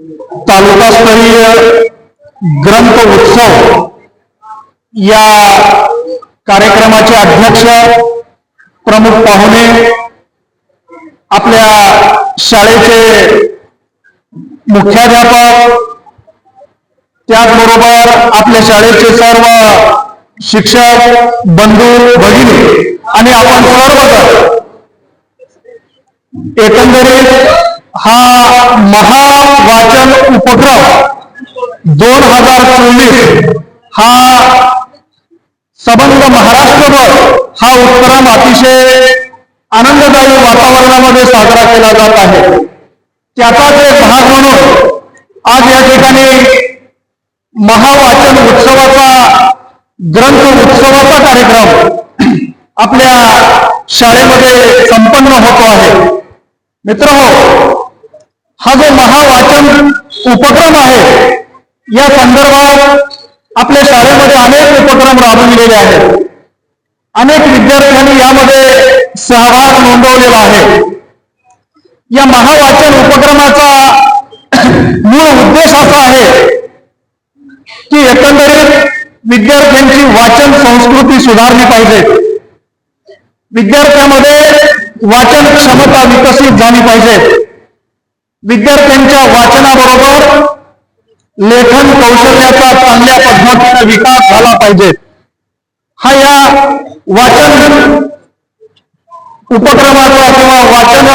तालुकास्तरीय ग्रंथ उत्सव या कार्यक्रमाचे अध्यक्ष प्रमुख पाहुणे आपल्या शाळेचे मुख्याध्यापक त्याचबरोबर आपल्या शाळेचे सर्व शिक्षक बंधू भगिनी आणि आपण सर्वजण एकंदरीत हा महावाचन उपक्रम दोन हजार चोवीस हा संबंध महाराष्ट्रभर हा उपक्रम अतिशय आनंददायी वातावरणामध्ये साजरा केला जात आहे. त्याचाच एक भाग म्हणून आज या ठिकाणी महावाचन उत्सवाचा ग्रंथ उत्सवाचा कार्यक्रम आपल्या शाळेमध्ये संपन्न होतो आहे. मित्र हो हा जो महावाचन उपक्रम आहे या संदर्भात आपल्या शाळेमध्ये अनेक उपक्रम राबविलेले आहेत. अनेक विद्यार्थ्यांनी यामध्ये सहभाग नोंदवलेला आहे. या महावाचन उपक्रमाचा मूळ उद्देश असा आहे की एकंदरीत विद्यार्थ्यांची वाचन संस्कृती सुधारली पाहिजे. विद्यार्थ्यामध्ये वाचन क्षमता विकसित झाली पाहिजे. विद्यार्थ्यांच्या वाचनाबरोबर लेखन कौशल्याचा चांगल्या पद्धतीने विकास झाला पाहिजे. हा या वाचन उपक्रमाचा किंवा वाचन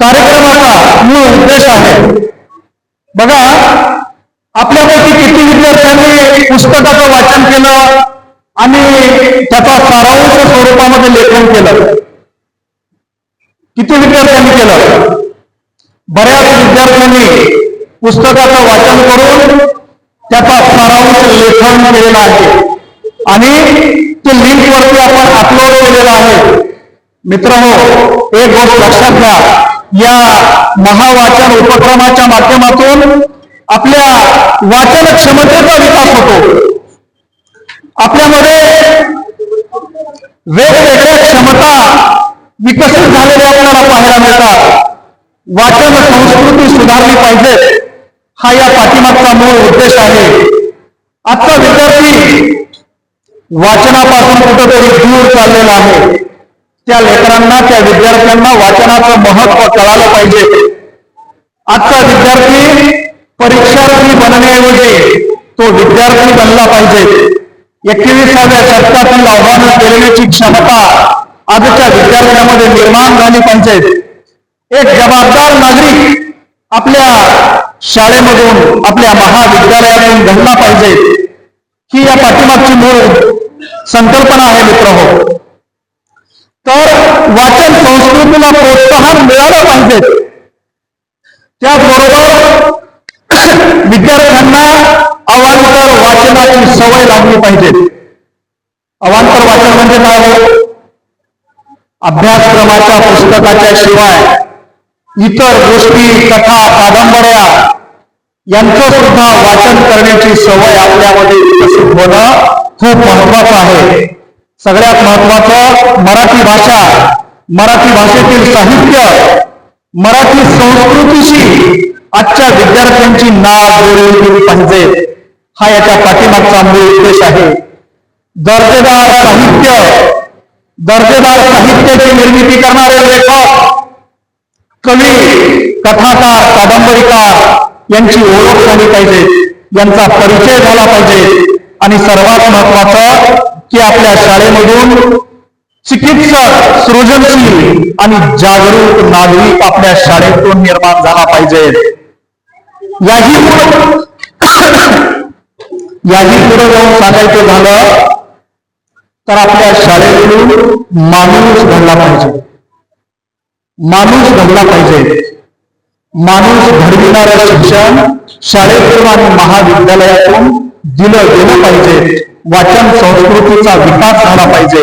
कार्यक्रमाचा मूळ उद्देश आहे. बघा आपल्यापैकी किती विद्यार्थ्यांनी पुस्तकाचं वाचन केलं? आणि त्याचा सारांश स्वरूपामध्ये लेखन केलं. किती विद्यार्थ्यांनी केलं? बऱ्याच विद्यार्थ्यांनी पुस्तकाचं वाचन करून त्याचा सारांश लेखन केलेला आहे. आणि ते लिंकवरती आपण अपलोड केलेलं आहे. मित्र हो एक गोष्ट लक्षात घ्या. या महावाचन उपक्रमाच्या माध्यमातून आपल्या वाचन क्षमतेचा विकास होतो. आपल्यामध्ये वेगवेगळ्या क्षमता विकसित झालेल्या आपल्याला पाहायला मिळतात. वाचन संस्कृती सुधारली पाहिजे हा या पाठीमागचा मूळ उद्देश आहे. आजचा विद्यार्थी वाचनापासून कुठेतरी दूर चाललेला आहे. त्या लेकरांना त्या विद्यार्थ्यांना वाचनाचं महत्त्व कळालं पाहिजे. आजचा विद्यार्थी परीक्षार्थी बनण्याऐवजी तो विद्यार्थी बनला पाहिजे. एकवीसाव्या शतकातील आव्हानं केलेल्याची क्षमता आजच्या विद्यार्थ्यांमध्ये निर्माण झाली पाहिजे एक जबाबदार नागरिक आपल्या शाळेमधून आपल्या महाविद्यालयातून घडला पाहिजे. ही या पाठीमागची मूळ संकल्पना आहे मित्र हो. तर वाचन संस्कृतीला प्रोत्साहन मिळालं पाहिजे. त्याचबरोबर विद्यार्थ्यांना वाचनाची सवय लागली पाहिजे. अवांतर वाचन म्हणजे काय हो? अभ्यासक्रमाच्या पुस्तकाच्या शिवाय इतर गोष्टी कथा कादंबऱ्या यांचं सुद्धा वाचन करण्याची सवय आपल्यामध्ये विकसित होणं खूप महत्वाचं आहे. सगळ्यात महत्वाचं मराठी भाषा. मराठी भाषेतील साहित्य मराठी संस्कृतीशी आजच्या विद्यार्थ्यांची नाव जोडली गेली पाहिजे. हा याच्या पाठीमागचा मूळ उद्देश आहे. दर्जेदार साहित्य दर्जेदार साहित्याची निर्मिती करणारे लेखक कवी कथाकार कादंबरीकार यांची ओळख झाली पाहिजे यांचा परिचय झाला पाहिजे. आणि सर्वात महत्वाचं की आपल्या शाळेमधून चिकित्सक सृजनशील आणि जागरूक नागरिक आपल्या शाळेतून निर्माण झाला पाहिजे. याही याही पुढे जाऊन सांगायचं झालं तर आपल्या शाळेतून माणूस घडला पाहिजे. माणूस घडला पाहिजे. माणूस घडविणारं शिक्षण शाळेतून आणि महाविद्यालयातून दिलं गेलं पाहिजे. वाचन संस्कृतीचा विकास झाला पाहिजे.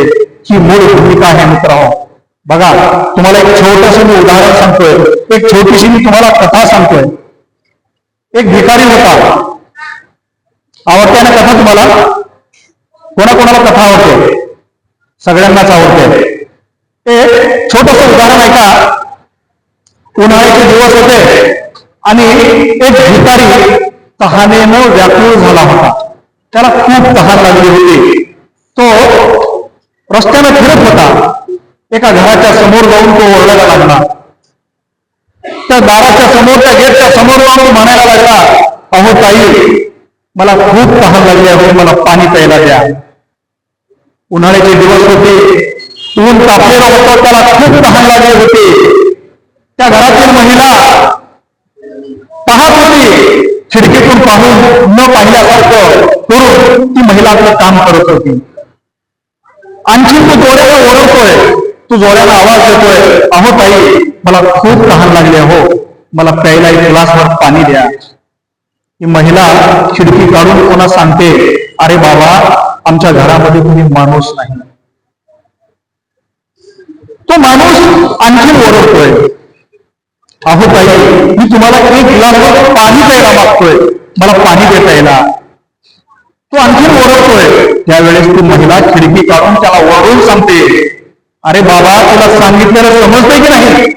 ही मूळ भूमिका आहे मित्र बघा तुम्हाला एक छोटस मी उदाहरण सांगतोय. एक छोटीशी मी तुम्हाला कथा सांगतोय. एक भिकारी होता. आवडते ना कथा तुम्हाला? कोणाकोणाला कथा आवडते? सगळ्यांनाच आवडते. एक छोटस उदाहरण ऐका. उन्हाळ्याचे दिवस होते आणि एक भिकारी तहानेनं व्याकुळ झाला होता. त्याला खूप तहान लागली होती. तो रस्त्यानं फिरत होता. एका घराच्या समोर जाऊन तो ओरडायला लागला. त्या दाराच्या समोर त्या गेटच्या समोर जाऊन म्हणायला लागला अहो ताई मला खूप तहान लागली आहे. मला पाणी प्यायला द्या. उन्हाळ्याचे दिवस होते. ऊन तापलेला होतं त्याला खूप तहान लागली होती. त्या घरातील महिला पाहत होती. खिडकीतून पाहून न पाहिल्यासारखं करून ती महिला आपलं काम करत होती. आणखी तू जोड्याला ओरडतोय. तू जोड्याला आवाज देतोय. अहो ताई मला खूप तहान लागली हो. मला प्यायला एक ग्लासभर पाणी द्या. ही महिला खिडकी काढून कोणा सांगते अरे बाबा आमच्या घरामध्ये कोणी माणूस नाही. तो माणूस आणखी ओरडतोय. अहो ताई मी तुम्हाला एक गिलासभर पाणी द्यायला मागतोय. मला पाणी देता येणार तो आणखी ओरडतोय. त्यावेळेस ती महिला खिडकी काढून त्याला ओरडून सांगते अरे बाबा तुला सांगितलेलं समजतंय की नाही?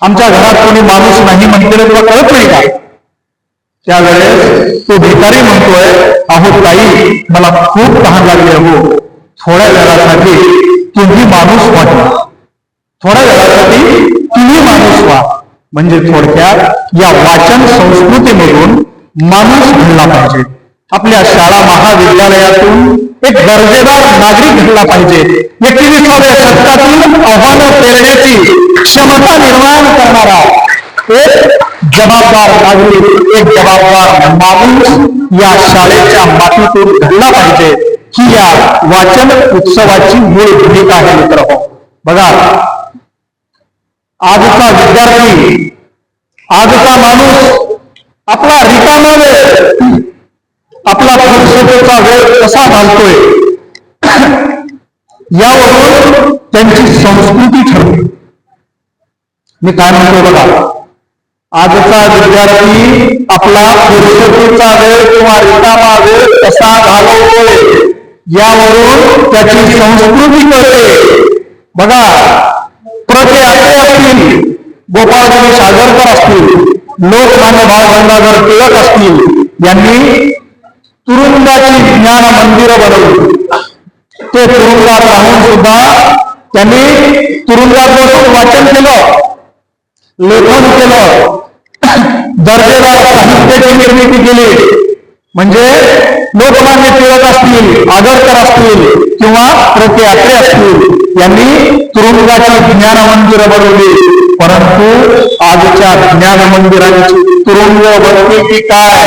आमच्या घरात कोणी माणूस नाही म्हणते तुला कळत नाही का? त्यावेळेस तो भिकारी म्हणतोय अहो ताई मला खूप तहान लागली हो. थोड्या वेळासाठी तुम्ही माणूस वाटला थोड्या वेळासाठी तुम्ही माणूस व्हा. म्हणजे थोडक्यात या वाचन संस्कृतीमधून माणूस घडला पाहिजे. आपल्या शाळा महाविद्यालयातून एक दर्जेदार नागरिक घडला पाहिजे. एकविसाव्या शतकातील आव्हानं पेरण्याची क्षमता निर्माण करणारा एक जबाबदार नागरिक एक जबाबदार माणूस या शाळेच्या मातीतून घडला पाहिजे. ही या वाचन उत्सवाची मूळ भूमिका आहे मित्र हो. बघा आजचा विद्यार्थी आजचा माणूस आपला रिकामा वेळ आपला फुरसतेचा वेळ कसा घालतोय? यावरून त्यांची संस्कृती ठरते मी काय म्हणतो बघा? आजचा विद्यार्थी आपला फुरसतीचा वेळ किंवा रिकामा वेळ कसा घालवतोय यावरून त्याची संस्कृती कळते. बघा प्रते असे असतील गोपाळजी सागरकर असतील लोकमान्य बाळ गंगाधर टिळक असतील यांनी तुरुंगाची ज्ञान मंदिरं बनवली. ते तुरुंगात राहून सुद्धा त्यांनी तुरुंगात बसून वाचन केलं. लेखन केलं. दर्जेदार साहित्याची निर्मिती केली. म्हणजे लोकमान्य टिळक असतील आगरकर असतील किंवा प्रति आत्रे असतील यांनी तुरुंगाची ज्ञान मंदिरं बनवली. परंतु आजच्या ज्ञान मंदिरांची तुरुंग बनते की काय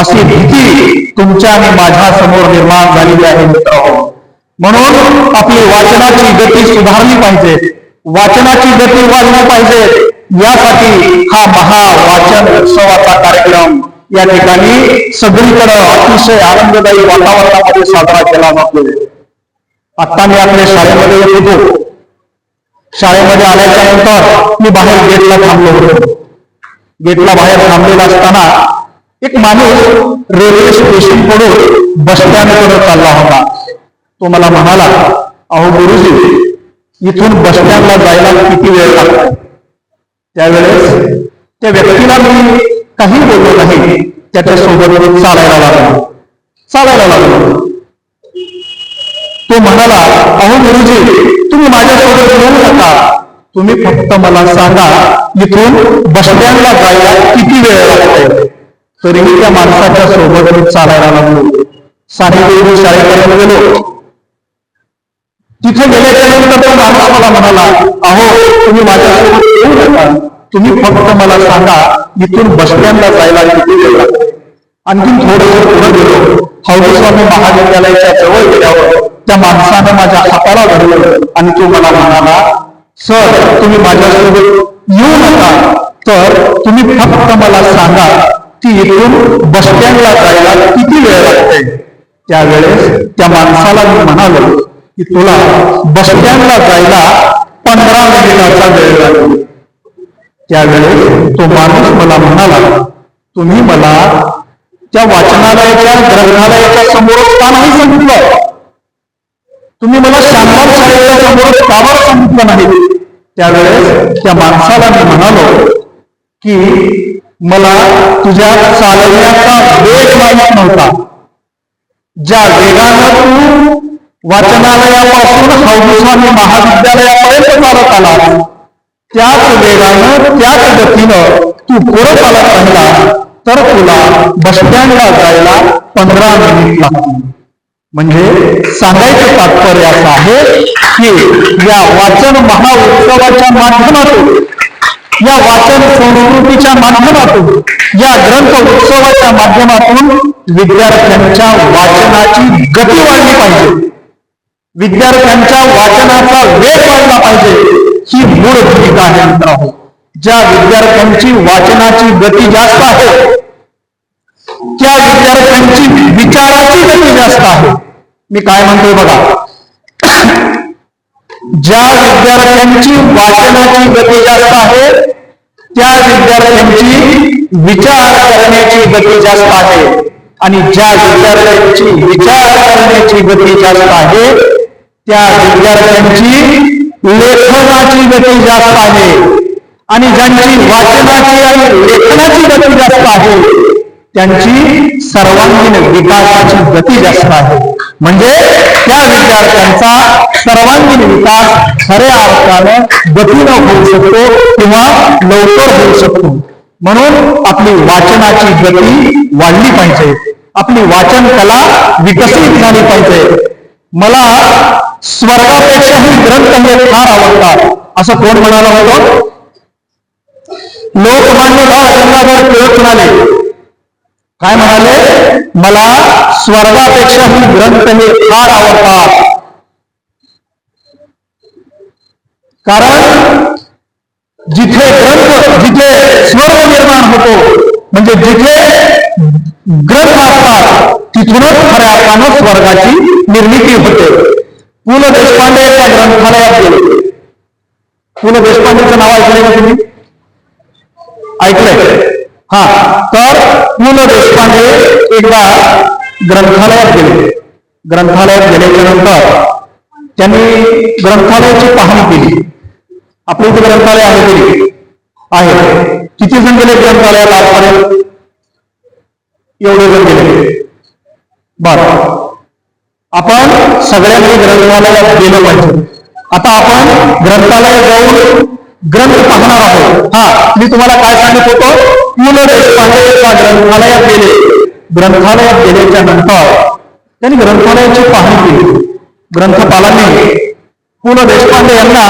अशी भीती तुमच्या आणि माझ्यासमोर निर्माण झालेली आहे मित्र म्हणून आपली वाचनाची गती सुधारली पाहिजे. वाचनाची गती वाढली पाहिजे. यासाठी हा महावाचन उत्सवाचा कार्यक्रम या ठिकाणी सगळीकडे अतिशय आनंददायी वातावरणामध्ये साजरा केला जातो. आता मी आपल्या शाळेमध्ये येत होतो. शाळेमध्ये आल्याच्यानंतर मी बाहेर गेटला थांबलो होतो. गेटला बाहेर थांबलेला असताना एक माणूस रेल्वे स्टेशनकडून बस स्टँड चालला होता. तो मला म्हणाला अहो गुरुजी इथून बस स्टँडला जायला किती वेळ लागतो? त्यावेळेस त्या व्यक्तीला मी काही बोललो नाही. त्याच्यासोबत चालायला लागलो. चालायला लागलो. तो म्हणाला अहो गुरुजी तुम्ही माझ्यासोबत येऊ नका. तुम्ही फक्त मला सांगा इथून बस जायला किती वेळ लागतो? तरीही त्या माणसाच्या सोबत चालायला लागलो. सानेदेवी शाळेपर्यंत गेलो. तिथे गेल्याच्यानंतर तो माणूस मला म्हणाला अहो तुम्ही माझ्यासोबत येऊ नका. तुम्ही फक्त मला सांगा इथून बस स्टँडला जायला किती वेळ लागतोय आणखीन थोडं पुढे गेलो. हौदी स्वामी महाविद्यालयाच्या जवळ गेल्यावर त्या माणसानं माझ्या हाताला धरलं आणि तो मला म्हणाला सर तुम्ही माझ्यासोबत येऊ नका. तर तुम्ही फक्त मला सांगा की इथून बस स्टँडला जायला किती वेळ लागते? त्यावेळेस त्या माणसाला मी म्हणालो की तुला बस स्टँडला जायला पंधरा मिनिटाचा वेळ लागतो. त्यावेळेस तो माणूस मला म्हणाला तुम्ही मला त्या वाचनालयाच्या ग्रंथालयाच्या समोरच का नाही सांगितलं? तुम्ही मला शांतम शाळेच्या समोर का बरं सांगितलं नाही? त्यावेळेस त्या माणसाला मी म्हणालो की मला तुझ्या चालवण्याचा वेग माहीत नव्हता. ज्या वेगानं तू वाचनालयापासून हौदस्वामी महाविद्यालयापर्यंत चालत आला त्याच वेगानं त्याच गतीनं तू पुढे चालत राहिला तर तुला बसस्टँडला जायला पंधरा मिनिट लागतील. म्हणजे सांगायचं तात्पर्य असं आहे की या वाचन महाउत्सवाच्या माध्यमातून या वाचन संस्कृतीच्या माध्यमातून या ग्रंथ उत्सवाच्या माध्यमातून विद्यार्थ्यांच्या वाचनाची गती वाढली पाहिजे. विद्यार्थ्यांच्या वाचनाचा वेग वाढला पाहिजे. ही मूळ भूमिका आहे मित्रांनो ज्या विद्यार्थ्यांची वाचनाची गती जास्त आहे त्या विद्यार्थ्यांची विचाराची गती जास्त आहे. मी काय म्हणतोय बघा. ज्या विद्यार्थ्यांची वाचनाची गती जास्त आहे त्या विद्यार्थ्यांची विचार करण्याची गती जास्त आहे. आणि ज्या विद्यार्थ्यांची विचार करण्याची गती जास्त आहे त्या विद्यार्थ्यांची लेखनाची गती जास्त आहे. आणि ज्यांची वाचनाची आणि लेखनाची गती जास्त आहे त्यांची सर्वांगीण विकासाची गती जास्त आहे. म्हणजे त्या विद्यार्थ्यांचा सर्वांगीण विकास खऱ्या अर्थानं गतीनं होऊ शकतो किंवा लवकर होऊ शकतो. म्हणून आपली वाचनाची गती वाढली पाहिजे. आपली वाचन कला विकसित झाली पाहिजे. मला स्वर्गापेक्षाही ग्रंथ हे फार आवडतात. असं कोण म्हणाला होतं लोकमान्य बाळ गंगाधर टिळक म्हणाले. काय म्हणाले? मला स्वर्गापेक्षाही ग्रंथ हे फार आवडतात. कारण जिथे ग्रंथ जिथे स्वर्ग निर्माण होतो म्हणजे जिथे ग्रंथ असतात तिथूनच खऱ्या अर्थानं स्वर्गाची निर्मिती होते. पु ल देशपांडे त्या ग्रंथालयात पु ल देशपांडेचं नाव ऐकलंय का तुम्ही? ऐकलंय. हा पु ल देशपांडे एकदा ग्रंथालयात गेले. ग्रंथालयात गेल्याच्या नंतर त्यांनी ग्रंथालयाची पाहणी केली. आपल्या ग्रंथालय आहे तरी आहे. किती जण बर. आपण सगळ्यांनी ग्रंथालयात गेलं पाहिजे. आता आपण ग्रंथालयात जाऊन ग्रंथ पाहणार आहोत. हा मी तुम्हाला काय सांगत होतो? पु ल देशपांडे ग्रंथालयात गेले. ग्रंथालयात गेल्याच्यानंतर त्यांनी ग्रंथालयाची पाहणी केली. ग्रंथपालांनी पु ल देशपांडे यांना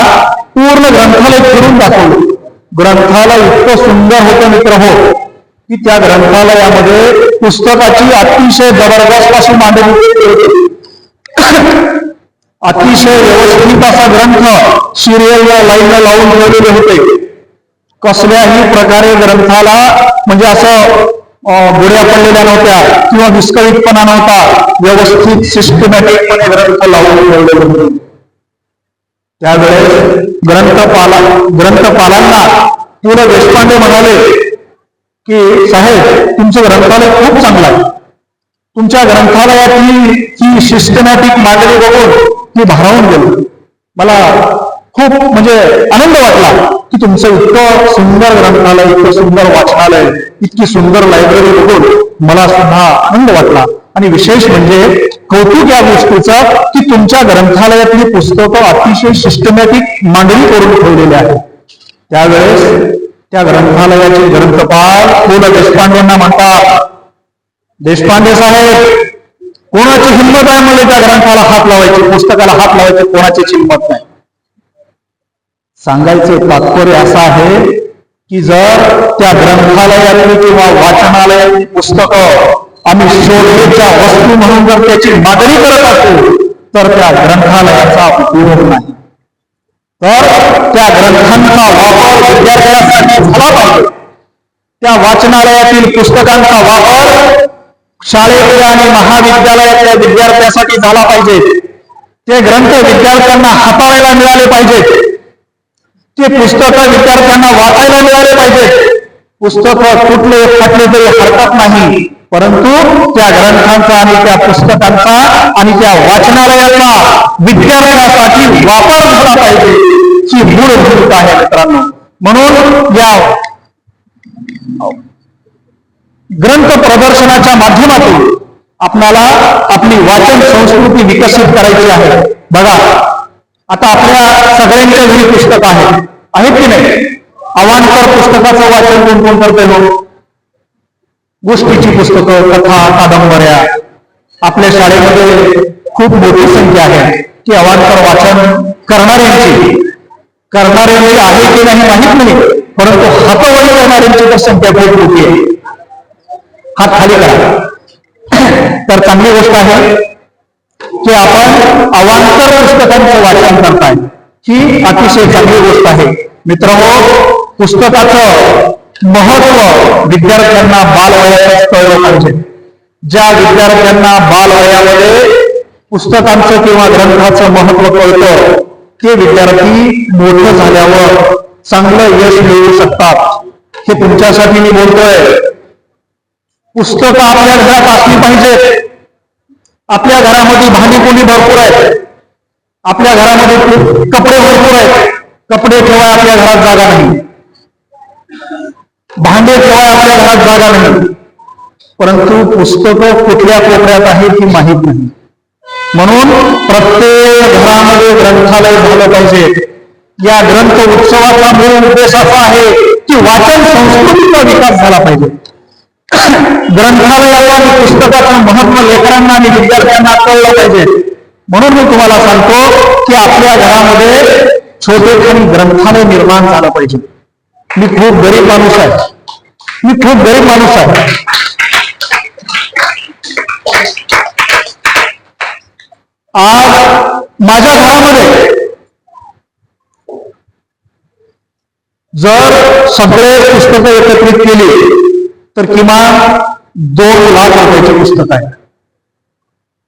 पूर्ण ग्रंथालय फिरून दाखवलं. ग्रंथालय इतकं सुंदर होतं मित्र हो. की त्या ग्रंथालयामध्ये पुस्तकाची अतिशय जबरदस्त अशी मांडणी होती. अतिशय व्यवस्थित असा ग्रंथ सिरियलला लाईनला लावून ठेवलेले होते. कसल्याही प्रकारे ग्रंथाला म्हणजे असं बुड्या पडलेल्या नव्हत्या किंवा विस्कळीतपणा नव्हता व्यवस्थित सिस्टमॅटिकपणे ग्रंथ लावून ठेवलेले होते. त्यावेळेस ग्रंथपाला ग्रंथपालांना पु ल देशपांडे म्हणाले की साहेब तुमचं ग्रंथालय खूप चांगलं आहे. तुमच्या ग्रंथालयातली ही सिस्टमॅटिक मांडणी बघून मी भारावून गेलो. मला खूप म्हणजे आनंद वाटला की तुमचं इतकं सुंदर ग्रंथालय इतकं सुंदर वाचनालय इतकी सुंदर लायब्ररी बघून मला सुद्धा आनंद वाटला. आणि विशेष म्हणजे कौतुक या गोष्टीचं की तुमच्या ग्रंथालयातली पुस्तकं अतिशय सिस्टमॅटिक मांडणी करून ठेवलेली आहेत. त्यावेळेस त्या ग्रंथालयाचे ग्रंथपाल पु ल देशपांडेंना म्हणतात. देशपांडे साहेब कोणाची हिंमत आहे मला त्या ग्रंथाला हात लावायची पुस्तकाला हात लावायची? कोणाचीच हिंमत नाही. सांगायचं तात्पर्य असं आहे की जर त्या ग्रंथालयातली किंवा वाचनालयातली पुस्तकं आम्ही शोधेच्या वस्तू म्हणून जर त्याची मागणी करत असू तर त्या ग्रंथालयाचा उपयोग नाही. तर त्या ग्रंथांचा वापर विद्यार्थ्यांसाठी झाला पाहिजे. त्या वाचनालयातील पुस्तकांचा वापर शाळेतील आणि महाविद्यालयातल्या विद्यार्थ्यांसाठी झाला पाहिजे. ते ग्रंथ विद्यार्थ्यांना हाताळायला मिळाले पाहिजेत ते पुस्तक विद्यार्थ्यांना वाचायला मिळाले पाहिजेत पुस्तक कुठले फाटले तरी हरकत नाही. परंतु त्या ग्रंथांचा आणि त्या पुस्तकांचा आणि त्या वाचनालयाचा विद्यार्थ्यांसाठी वापर झाला पाहिजे ही मूळ भूमिका आहे मित्रांनो. म्हणून या ग्रंथ प्रदर्शनाच्या माध्यमातून आपणाला आपली वाचन संस्कृती विकसित करायची आहे. बघा आता आपल्या सगळ्यांच्या घरी पुस्तक आहे आहेत की नाही? अवांतर पुस्तकाचं वाचन कोण कोण करते लोक गोष्टीची पुस्तकं, कथा, कादंबऱ्या, आपल्या शाळेमध्ये खूप मोठी संख्या आहे. की अवांतर वाचन करणाऱ्यांची करणाऱ्यांची आहे की नाही माहित नाही, परंतु करणाऱ्यांची तर संख्या खूप मोठी आहे. हात खाली करा. तर चांगली गोष्ट आहे की आपण अवांतर पुस्तकांचं वाचन करताय. ही अतिशय चांगली गोष्ट आहे. मित्रांनो, पुस्तकाचं महत्त्व विद्यार्थ्यांना बालवयात कळलं पाहिजे. ज्या विद्यार्थ्यांना बालवयामध्ये पुस्तकांचं किंवा ग्रंथाचं महत्त्व कळतं ते विद्यार्थी मोठं झाल्यावर चांगलं यश मिळवू शकतात. हे तुमच्यासाठी मी बोलतोय. पुस्तकं आपल्या घरात असली पाहिजेत आपल्या घरामध्ये भांडी कोणी भरपूर आहेत. आपल्या घरामध्ये खूप कपडे भरपूर आहेत. कपडे ठेवाय आपल्या घरात जागा नाही. भांडे ठेवाय आपल्या घरात जागा नाही. परंतु पुस्तकं कुठल्या कोपऱ्यात आहेत ही माहीत नाही. म्हणून प्रत्येक घरामध्ये ग्रंथालय झालं पाहिजे. या ग्रंथ उत्सवाचा मूळ उद्देश असा आहे की वाचन संस्कृतीचा विकास झाला पाहिजे. ग्रंथालयाला आणि पुस्तकाचं महत्त्व लेकरांना आणि विद्यार्थ्यांना कळलं पाहिजे. म्हणून मी तुम्हाला सांगतो की आपल्या घरामध्ये छोटेखानी ग्रंथालय निर्माण झालं पाहिजे. मी खूप गरीब माणूस आहे. मी खूप गरीब माणूस आहे. आज माझ्या घरामध्ये जर सगळे पुस्तकं एकत्रित केली तर किमान दोन लाख रुपयाचे पुस्तक आहे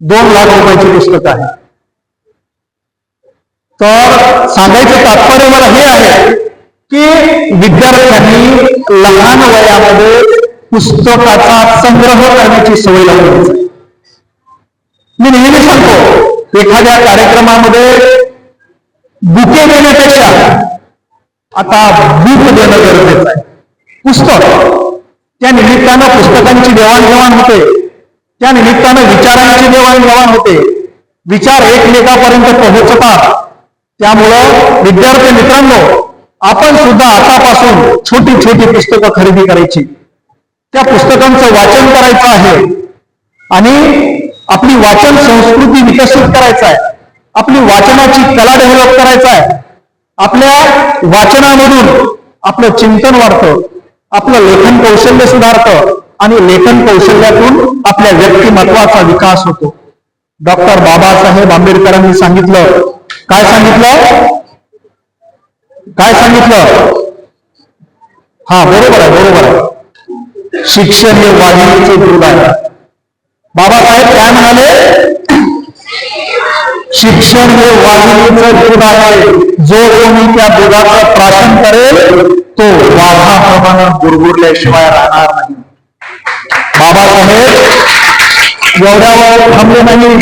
दोन लाख रुपयाचे पुस्तक आहे तर सांगायचं तात्पर्य मला हे आहे की विद्यार्थ्यांनी लहान वयामध्ये पुस्तकाचा संग्रह करण्याची सवय लागली. मी नेहमी सांगतो एखाद्या कार्यक्रमामध्ये बुके देण्यापेक्षा आता बुक देणं गरजेचं आहे. पुस्तक त्या निमित्तानं पुस्तकांची देवाणघेवाण होते. त्या निमित्तानं विचारांची देवाणघेवाण होते. विचार एकमेकापर्यंत पोहोचतात. त्यामुळं विद्यार्थी मित्रांनो आपण सुद्धा आतापासून छोटी छोटी पुस्तकं खरेदी करायची. त्या पुस्तकांचं वाचन करायचं आहे. आणि आपली वाचन संस्कृती विकसित करायचं आहे. आपली वाचनाची कला डेव्हलप करायचं आहे. आपल्या वाचनामधून आपलं चिंतन वाढतं. आपलं लेखन कौशल्य सुधारतं. आणि लेखन कौशल्यातून आपल्या व्यक्तिमत्वाचा विकास होतो. डॉक्टर बाबासाहेब आंबेडकरांनी सांगितलं. काय सांगितलं? काय सांगितलं? हा बरोबर आहे बरोबर आहे. शिक्षण हे वाढीचे दूध आहे. बाबासाहेब काय म्हणाले? शिक्षण हे वाघिणीचं दूध आहे. जो कोणी त्या दुधाचं प्राशन करेल तो वाघाप्रमाणे गुरगुरल्याशिवाय राहणार नाही. बाबासाहेब एवढ्या वेळ थांबले नाही.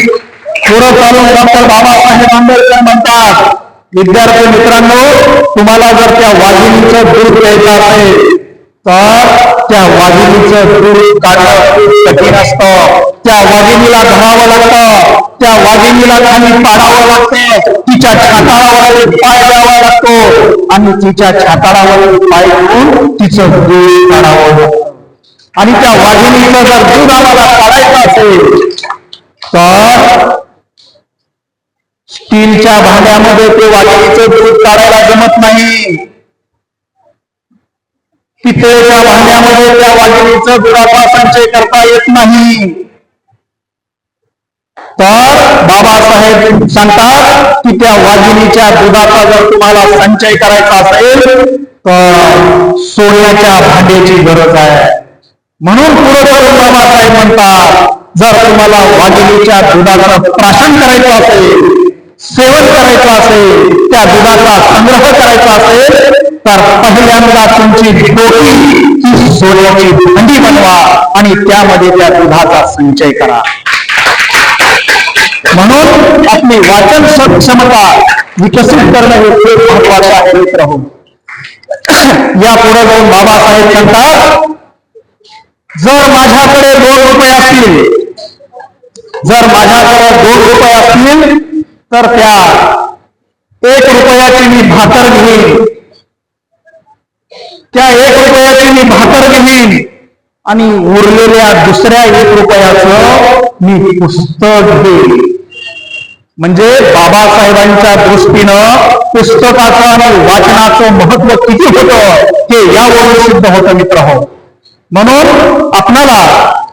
पुढं चालून डॉक्टर बाबासाहेब आंबेडकर म्हणतात विद्यार्थी मित्रांनो तुम्हाला जर त्या वाघिणीचं दूध प्यायचं असेल तर त्या वाघिणीचं दूध काढणं कठीण असतं. त्या वाघिणीला धरावं लागतं. त्या वाघिणीला खाली पाडावं लागतं. तिच्या छाताळावर पाय द्यावा लागतो. आणि तिच्या छाताळावर पाय घेऊन तिचं दूध काढावं लागतं. आणि त्या वाघिणीचं जर दूध आम्हाला काढायचं असेल तर स्टीलच्या भांड्यामध्ये ते वाटीचं दूध काढायला जमत नाही. पितळेच्या भांड्यामध्ये त्या वाघिणीचं दुधाचा संचय करता येत नाही. तर बाबासाहेब सांगतात की त्या वाघिणीच्या दुधाचा जर तुम्हाला संचय करायचा असेल तर सोन्याच्या भांड्याची गरज आहे. म्हणून पुढे करून बाबासाहेब म्हणतात जर तुम्हाला वाघिणीच्या दुधाचं प्राशन करायचं असेल सेवन करायचं असेल त्या दुधाचा संग्रह करायचा असेल तर पहिल्यांदा तुमची डोकी ही सोन्याची भांडी बनवा आणि त्यामध्ये त्या दुधाचा संचय करा. म्हणून आपली वाचन क्षमता विकसित करणं हे खूप आहे मित्र हो. या पुढे जाऊन बाबासाहेब म्हणतात जर माझ्याकडे दोन रुपये असतील जर माझ्याकडे दोन रुपये असतील तर त्या एक रुपयाची मी भाकर घेईन. त्या एक रुपयाची मी भाकर घेईन. आणि उरलेल्या दुसऱ्या एक रुपयाचं मी पुस्तक घेईन. म्हणजे बाबासाहेबांच्या दृष्टीनं पुस्तकाचं आणि वाचनाचं महत्त्व किती होतं हे यावरून सिद्ध होतं मित्र हो. म्हणून आपणाला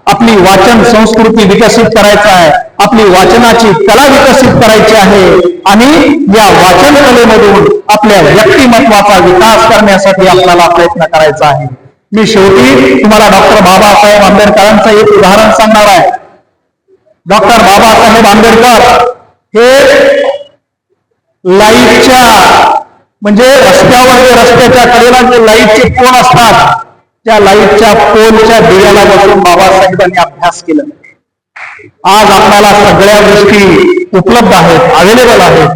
आपली वाचन संस्कृती विकसित करायचं आहे. आपली वाचनाची कला विकसित करायची आहे आणि या वाचन कलेमधून आपल्या व्यक्तिमत्वाचा विकास करण्यासाठी आपल्याला प्रयत्न करायचा आहे. मी शेवटी तुम्हाला डॉक्टर बाबासाहेब आंबेडकरांचं एक उदाहरण सांगणार आहे. डॉक्टर बाबासाहेब आंबेडकर हे लाईटच्या म्हणजे रस्त्यावर जे रस्त्याच्या कडेला जे लाईटचे पोल असतात त्या लाईटच्या पोलच्या दिव्याला बसून बाबासाहेबांनी अभ्यास केला. आज आपल्याला सगळ्या गोष्टी उपलब्ध आहेत अवेलेबल आहेत.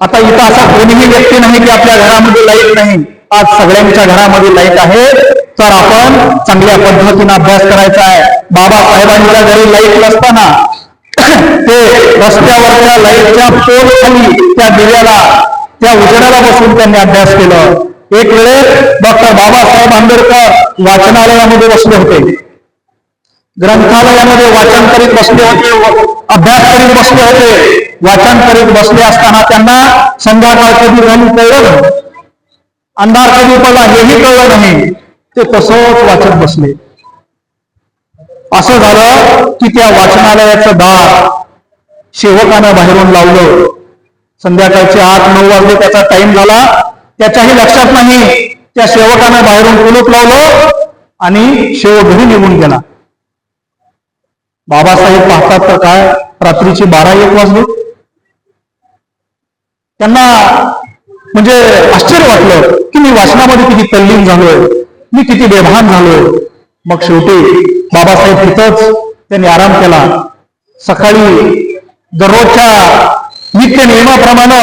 आता इथं असा कोणीही व्यक्ती नाही की आपल्या घरामध्ये लाइट नाही. आज सगळ्यांच्या घरामध्ये लाइट आहे. तर आपण चांगल्या पद्धतीने अभ्यास करायचा आहे. बाबासाहेबांच्या घरी लाइट नसताना ते रस्त्यावरच्या लाईटच्या पोल खाली त्या दिव्याला त्या उजेडाला बसून त्यांनी अभ्यास केलं. एक वेळेस डॉक्टर बाबासाहेब आंबेडकर वाचनालयामध्ये बसले होते. ग्रंथालयामध्ये वाचन करीत बसले होते अभ्यास करीत बसले होते. वाचन करीत बसले असताना त्यांना संध्याकाळ कधी झाली कळलं नाही. अंधार कधी पडला हेही कळलं नाही. ते तसंच वाचत बसले. असं झालं की त्या वाचनालयाचं दार सेवकानं बाहेरून लावलं. संध्याकाळचे आठ नऊ वाजले त्याचा टाइम झाला. त्याच्याही लक्षात नाही. त्या सेवकानं बाहेरून कुलूप लावलं आणि सेवक घरी निघून गेला. बाबासाहेब पाहतात तर काय? रात्रीची बारा एक वाजले. त्यांना म्हणजे आश्चर्य वाटलं की मी वाचनामध्ये किती तल्लीन झालोय. मी किती बेभान झालोय. मग शेवटी बाबासाहेब तिथंच त्यांनी आराम केला. सकाळी दररोजच्या नित्य नियमाप्रमाणे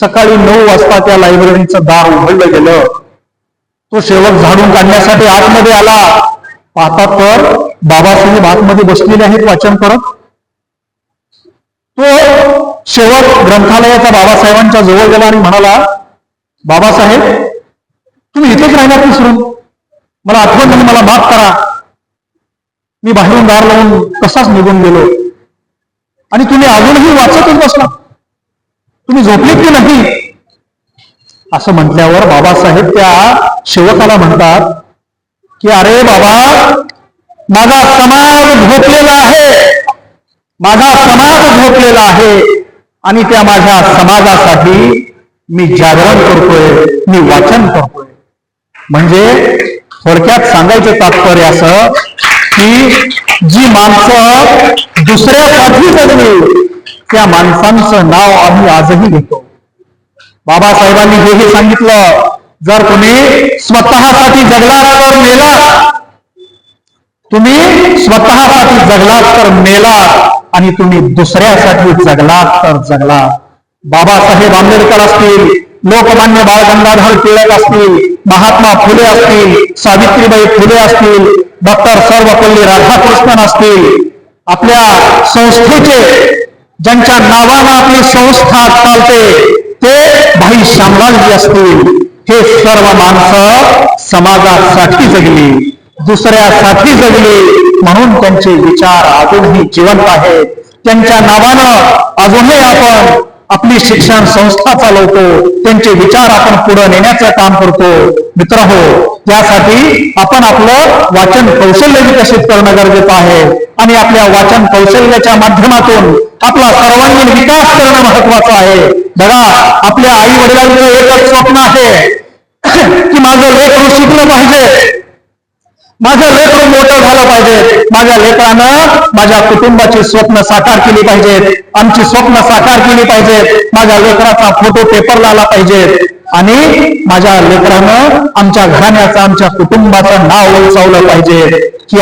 सकाळी नऊ वाजता त्या लायब्ररीचं दार उघडलं गेलं. तो शेवट झाडून काढण्यासाठी आतमध्ये आला. पाहतात तर बाबासाहेब आतमध्ये बसलेले आहेत वाचन करत. तो शेवट ग्रंथालयाचा बाबासाहेबांच्या जवळ गेला आणि म्हणाला बाबासाहेब तुम्ही इथेच राहिलात विसरून. मला आठवण नाही मला माफ करा. मी बाहेरून दार लावून कसाच निघून गेलो. आणि तुम्ही अजूनही वाचतच बसला. तुम्ही झोपले की नाही? असं म्हटल्यावर बाबासाहेब त्या सेवकाला म्हणतात की अरे बाबा माझा समाज झोपलेला आहे. माझा समाज झोपलेला आहे. आणि त्या माझ्या समाजासाठी मी जागरण करतोय मी वाचन करतोय. म्हणजे थोडक्यात सांगायचं तात्पर्य असं की जी माणसं दुसऱ्यासाठी जगली त्या माणसांचं नाव आम्ही आजही घेतो. बाबासाहेबांनी हेही सांगितलं जर तुम्ही स्वतःसाठी जगलात तर मेला. तुम्ही स्वतःसाठी जगलात तर मेलात आणि तुम्ही दुसऱ्यासाठी जगलात तर जगलात. बाबासाहेब आंबेडकर असतील लोकमान्य बाळ गंगाधर टिळक असतील महात्मा फुले असतील सावित्रीबाई फुले असतील डॉक्टर सर्वपल्ली राधाकृष्णन असतील आपल्या संस्थेचे ज्यांच्या नावानं आपली संस्था चालते ते भाई श्यामलालजी असतील. हे सर्व माणसं समाजासाठी जगली. दुसऱ्यासाठी जगली. म्हणून त्यांचे विचार अजूनही जिवंत आहेत. त्यांच्या नावानं अजूनही आपण आपली शिक्षण संस्था चालवतो. त्यांचे विचार आपण पुढे नेण्याचं काम करतो. मित्र हो त्यासाठी आपण आपलं वाचन कौशल्य विकसित करणं गरजेचं आहे. आणि आपल्या वाचन कौशल्याच्या माध्यमातून आपला सर्वांगीण विकास करणं महत्वाचं आहे. बघा आपल्या आई वडिलांचं एकच स्वप्न आहे की माझं लेख शिकलं पाहिजे. माझं लेकर मोठं झालं पाहिजे. माझ्या लेकरानं माझ्या कुटुंबाची स्वप्न साकार केली पाहिजेत. आमची स्वप्न साकार केली पाहिजेत. माझ्या लेकराचा फोटो पेपरला आला पाहिजे आणि माझ्या लेकरानं आमच्या घराण्याचं आमच्या कुटुंबाचं नाव उंचावलं पाहिजे. की